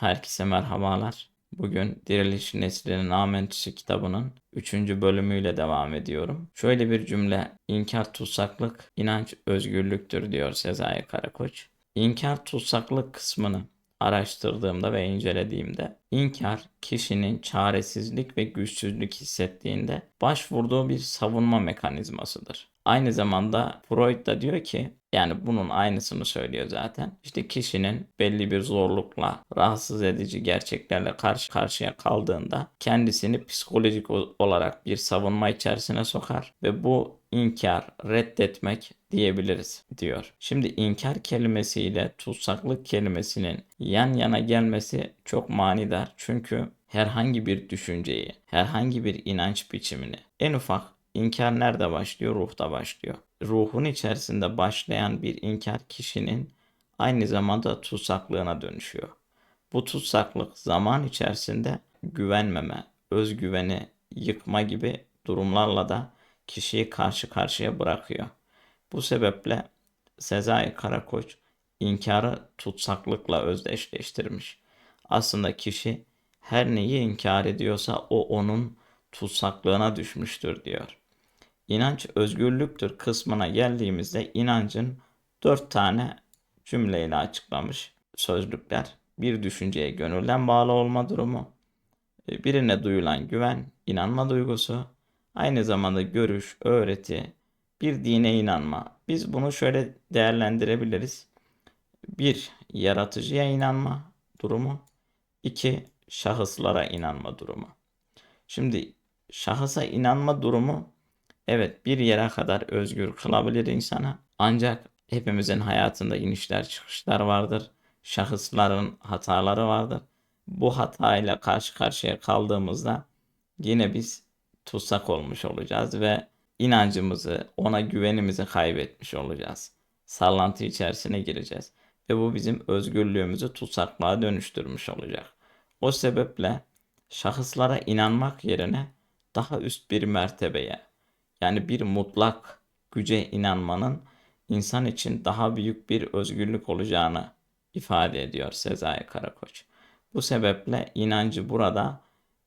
Herkese merhabalar. Bugün Diriliş Neslinin Amentüsü kitabının 3. bölümüyle devam ediyorum. Şöyle bir cümle, inkar tutsaklık, inanç özgürlüktür diyor Sezai Karakoç. İnkar tutsaklık kısmını araştırdığımda ve incelediğimde inkar kişinin çaresizlik ve güçsüzlük hissettiğinde başvurduğu bir savunma mekanizmasıdır. Aynı zamanda Freud da diyor ki yani bunun aynısını söylüyor zaten. İşte kişinin belli bir zorlukla, rahatsız edici gerçeklerle karşı karşıya kaldığında kendisini psikolojik olarak bir savunma içerisine sokar ve bu inkar, reddetmek diyebiliriz diyor. Şimdi inkar kelimesiyle tutsaklık kelimesinin yan yana gelmesi çok manidar. Çünkü herhangi bir düşünceyi, herhangi bir inanç biçimini en ufak İnkar nerede başlıyor? Ruhta başlıyor. Ruhun içerisinde başlayan bir inkar kişinin aynı zamanda tutsaklığına dönüşüyor. Bu tutsaklık zaman içerisinde güvenmeme, özgüveni yıkma gibi durumlarla da kişiyi karşı karşıya bırakıyor. Bu sebeple Sezai Karakoç inkarı tutsaklıkla özdeşleştirmiş. Aslında kişi her neyi inkar ediyorsa o onun tutsaklığına düşmüştür diyor. İnanç özgürlüktür kısmına geldiğimizde inancın dört tane cümleyle açıklamış sözlükler. Bir düşünceye gönülden bağlı olma durumu, e, birine duyulan güven, inanma duygusu, aynı zamanda görüş, öğreti, bir dine inanma. Biz bunu şöyle değerlendirebiliriz. Bir, yaratıcıya inanma durumu. İki şahıslara inanma durumu. Şimdi şahısa inanma durumu Evet bir yere kadar özgür kılabilir insana. Ancak hepimizin hayatında inişler çıkışlar vardır. Şahısların hataları vardır. Bu hatayla karşı karşıya kaldığımızda yine biz tutsak olmuş olacağız ve inancımızı, ona güvenimizi kaybetmiş olacağız. Sallantı içerisine gireceğiz ve bu bizim özgürlüğümüzü tutsaklığa dönüştürmüş olacak. O sebeple şahıslara inanmak yerine daha üst bir mertebeye, yani bir mutlak güce inanmanın insan için daha büyük bir özgürlük olacağını ifade ediyor Sezai Karakoç. Bu sebeple inancı burada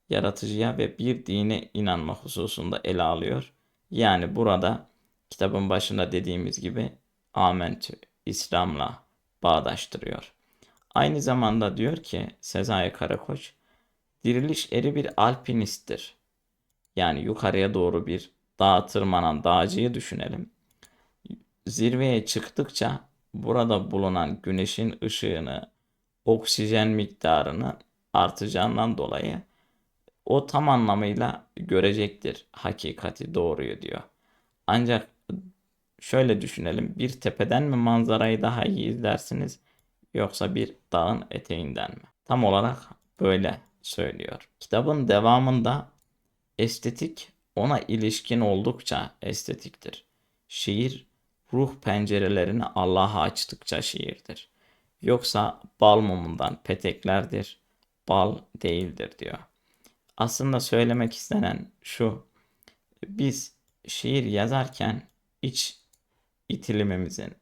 yaratıcıya ve bir dine inanma hususunda ele alıyor. Yani burada kitabın başında dediğimiz gibi amentü İslam'la bağdaştırıyor. Aynı zamanda diyor ki Sezai Karakoç diriliş eri bir alpinisttir. Yani yukarıya doğru bir dağa tırmanan dağcıyı düşünelim. Zirveye çıktıkça burada bulunan güneşin ışığını, oksijen miktarını artacağından dolayı o tam anlamıyla görecektir hakikati doğruyu diyor. Ancak şöyle düşünelim bir tepeden mi manzarayı daha iyi izlersiniz yoksa bir dağın eteğinden mi? Tam olarak böyle söylüyor. Kitabın devamında estetik ona ilişkin oldukça estetiktir. Şiir ruh pencerelerini Allah'a açtıkça şiirdir. Yoksa bal mumundan peteklerdir, bal değildir diyor. Aslında söylemek istenen şu, biz şiir yazarken iç itilimimizin,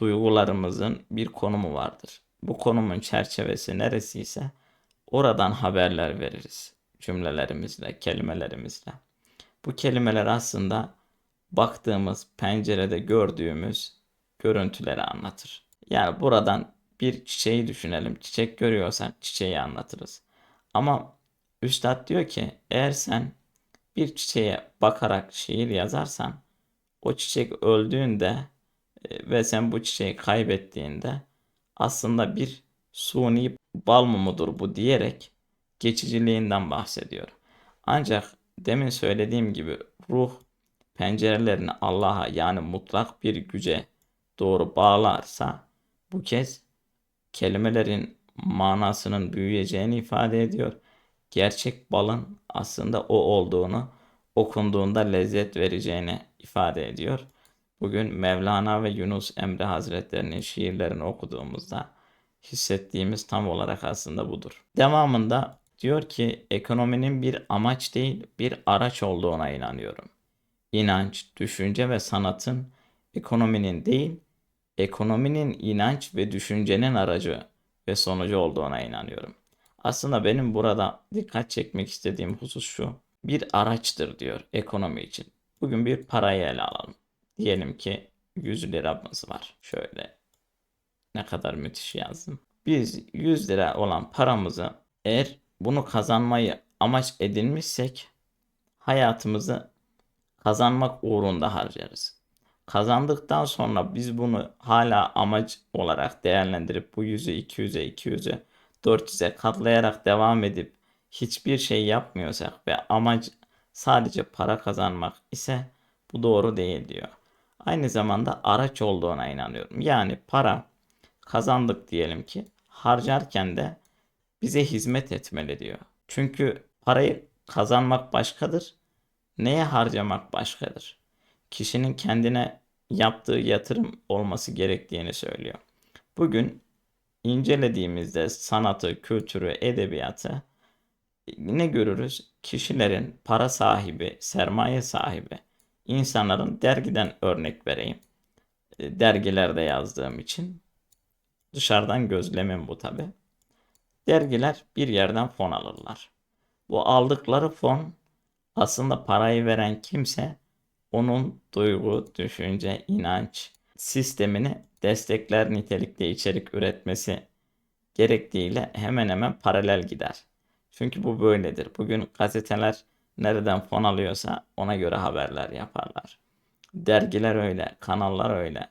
duygularımızın bir konumu vardır. Bu konumun çerçevesi neresiyse oradan haberler veririz cümlelerimizle, kelimelerimizle. Bu kelimeler aslında baktığımız pencerede gördüğümüz görüntüleri anlatır. Yani buradan bir çiçeği düşünelim. Çiçek görüyorsan çiçeği anlatırız. Ama üstad diyor ki eğer sen bir çiçeğe bakarak şiir yazarsan o çiçek öldüğünde ve sen bu çiçeği kaybettiğinde aslında bir suni bal mumudur bu diyerek geçiciliğinden bahsediyor. Ancak demin söylediğim gibi ruh pencerelerini Allah'a yani mutlak bir güce doğru bağlarsa bu kez kelimelerin manasının büyüyeceğini ifade ediyor. Gerçek balın aslında o olduğunu okunduğunda lezzet vereceğini ifade ediyor. Bugün Mevlana ve Yunus Emre Hazretlerinin şiirlerini okuduğumuzda hissettiğimiz tam olarak aslında budur. Devamında Diyor ki ekonominin bir amaç değil bir araç olduğuna inanıyorum. İnanç, düşünce ve sanatın ekonominin değil, ekonominin inanç ve düşüncenin aracı ve sonucu olduğuna inanıyorum. Aslında benim burada dikkat çekmek istediğim husus şu. Bir araçtır diyor ekonomi için. Bugün bir parayı ele alalım. Diyelim ki 100 liramız var. Şöyle ne kadar müthiş yazdım. Biz 100 lira olan paramızı eğer bunu kazanmayı amaç edinmişsek hayatımızı kazanmak uğrunda harcarız. Kazandıktan sonra biz bunu hala amaç olarak değerlendirip bu 100'ü 200'e 200'e 400'e katlayarak devam edip hiçbir şey yapmıyorsak ve amaç sadece para kazanmak ise bu doğru değil diyor. Aynı zamanda araç olduğuna inanıyorum. Yani para kazandık diyelim ki harcarken de bize hizmet etmeli diyor. Çünkü parayı kazanmak başkadır, neye harcamak başkadır. Kişinin kendine yaptığı yatırım olması gerektiğini söylüyor. Bugün incelediğimizde sanatı, kültürü, edebiyatı ne görürüz? Kişilerin para sahibi, sermaye sahibi, insanların dergiden örnek vereyim. E, dergilerde yazdığım için. Dışarıdan gözlemim bu tabi. Dergiler bir yerden fon alırlar. Bu aldıkları fon aslında parayı veren kimse onun duygu, düşünce, inanç sistemini destekler nitelikte içerik üretmesi gerektiğiyle hemen hemen paralel gider. Çünkü bu böyledir. Bugün gazeteler nereden fon alıyorsa ona göre haberler yaparlar. Dergiler öyle, kanallar öyle.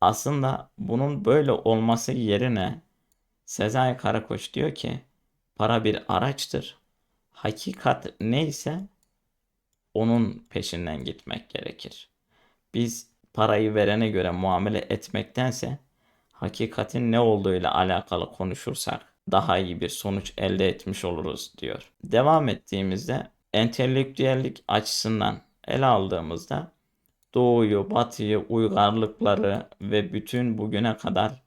Aslında bunun böyle olması yerine Sezai Karakoç diyor ki para bir araçtır. Hakikat neyse onun peşinden gitmek gerekir. Biz parayı verene göre muamele etmektense hakikatin ne olduğuyla alakalı konuşursak daha iyi bir sonuç elde etmiş oluruz diyor. Devam ettiğimizde entelektüellik açısından ele aldığımızda doğuyu, batıyı, uygarlıkları ve bütün bugüne kadar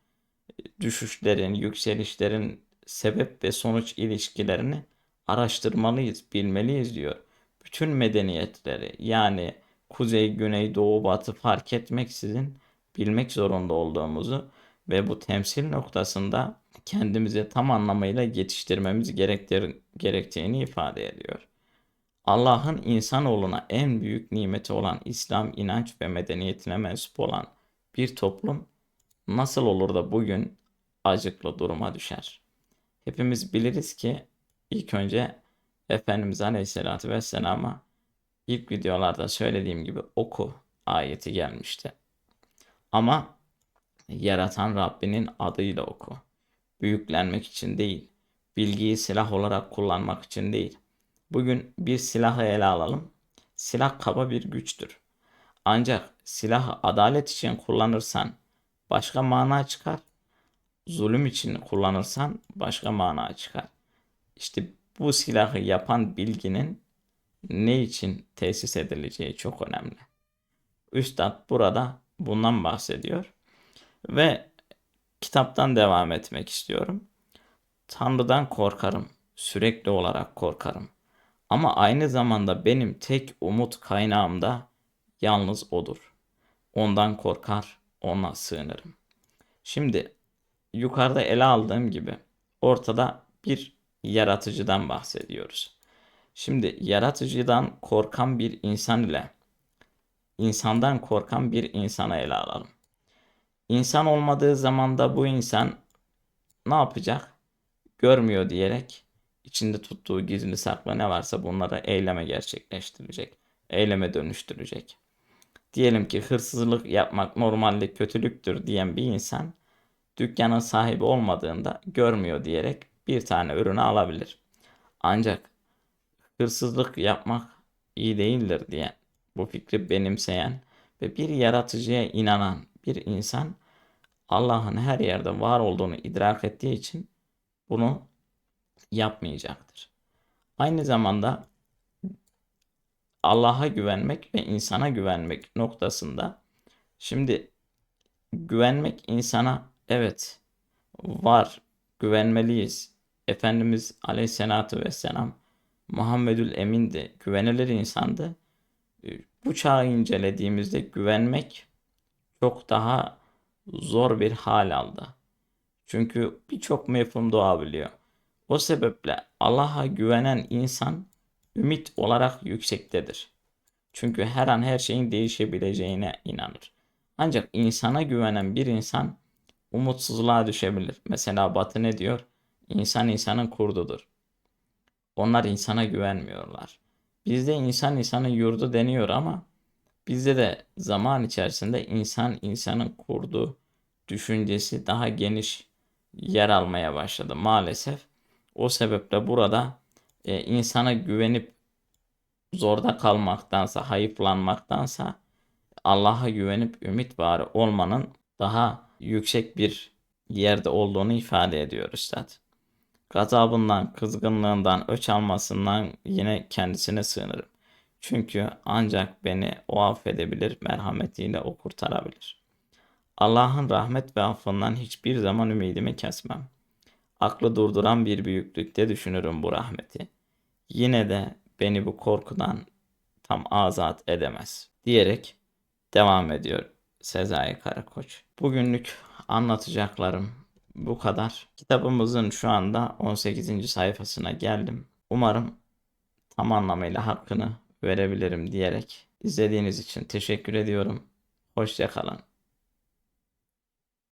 düşüşlerin, yükselişlerin sebep ve sonuç ilişkilerini araştırmalıyız, bilmeliyiz diyor. Bütün medeniyetleri yani kuzey, güney, doğu, batı fark etmeksizin bilmek zorunda olduğumuzu ve bu temsil noktasında kendimizi tam anlamıyla yetiştirmemiz gerektiğini ifade ediyor. Allah'ın insanoğluna en büyük nimeti olan İslam inanç ve medeniyetine mensup olan bir toplum nasıl olur da bugün acıklı duruma düşer? Hepimiz biliriz ki ilk önce Efendimiz Aleyhisselatü Vesselam'a ilk videolarda söylediğim gibi oku ayeti gelmişti. Ama yaratan Rabbinin adıyla oku. Büyüklenmek için değil, bilgiyi silah olarak kullanmak için değil. Bugün bir silahı ele alalım. Silah kaba bir güçtür. Ancak silahı adalet için kullanırsan başka mana çıkar. Zulüm için kullanırsan başka mana çıkar. İşte bu silahı yapan bilginin ne için tesis edileceği çok önemli. Üstad burada bundan bahsediyor ve kitaptan devam etmek istiyorum. Tanrı'dan korkarım, sürekli olarak korkarım. Ama aynı zamanda benim tek umut kaynağım da yalnız odur. Ondan korkar, ona sığınırım. Şimdi yukarıda ele aldığım gibi ortada bir yaratıcıdan bahsediyoruz. Şimdi yaratıcıdan korkan bir insan ile insandan korkan bir insana ele alalım. İnsan olmadığı zaman da bu insan ne yapacak? Görmüyor diyerek içinde tuttuğu gizli saklı ne varsa bunları eyleme gerçekleştirecek. Eyleme dönüştürecek. Diyelim ki hırsızlık yapmak normalde kötülüktür diyen bir insan dükkanın sahibi olmadığında görmüyor diyerek bir tane ürünü alabilir. Ancak hırsızlık yapmak iyi değildir diye bu fikri benimseyen ve bir yaratıcıya inanan bir insan Allah'ın her yerde var olduğunu idrak ettiği için bunu yapmayacaktır. Aynı zamanda Allah'a güvenmek ve insana güvenmek noktasında şimdi güvenmek insana evet var güvenmeliyiz. Efendimiz Aleyhisselatü Vesselam Muhammedül Emin de güvenilir insandı. Bu çağı incelediğimizde güvenmek çok daha zor bir hal aldı. Çünkü birçok mefhum doğabiliyor. O sebeple Allah'a güvenen insan ümit olarak yüksektedir. Çünkü her an her şeyin değişebileceğine inanır. Ancak insana güvenen bir insan umutsuzluğa düşebilir. Mesela Batı ne diyor? İnsan insanın kurdudur. Onlar insana güvenmiyorlar. Bizde insan insanın yurdu deniyor ama bizde de zaman içerisinde insan insanın kurdu düşüncesi daha geniş yer almaya başladı maalesef. O sebeple burada e, insana güvenip zorda kalmaktansa, hayıflanmaktansa Allah'a güvenip ümit var olmanın daha yüksek bir yerde olduğunu ifade ediyor Üstad. Gazabından, kızgınlığından, öç almasından yine kendisine sığınırım. Çünkü ancak beni o affedebilir, merhametiyle o kurtarabilir. Allah'ın rahmet ve affından hiçbir zaman ümidimi kesmem. Aklı durduran bir büyüklükte düşünürüm bu rahmeti. Yine de beni bu korkudan tam azat edemez diyerek devam ediyor Sezai Karakoç. Bugünlük anlatacaklarım bu kadar. Kitabımızın şu anda 18. sayfasına geldim. Umarım tam anlamıyla hakkını verebilirim diyerek izlediğiniz için teşekkür ediyorum. Hoşçakalın.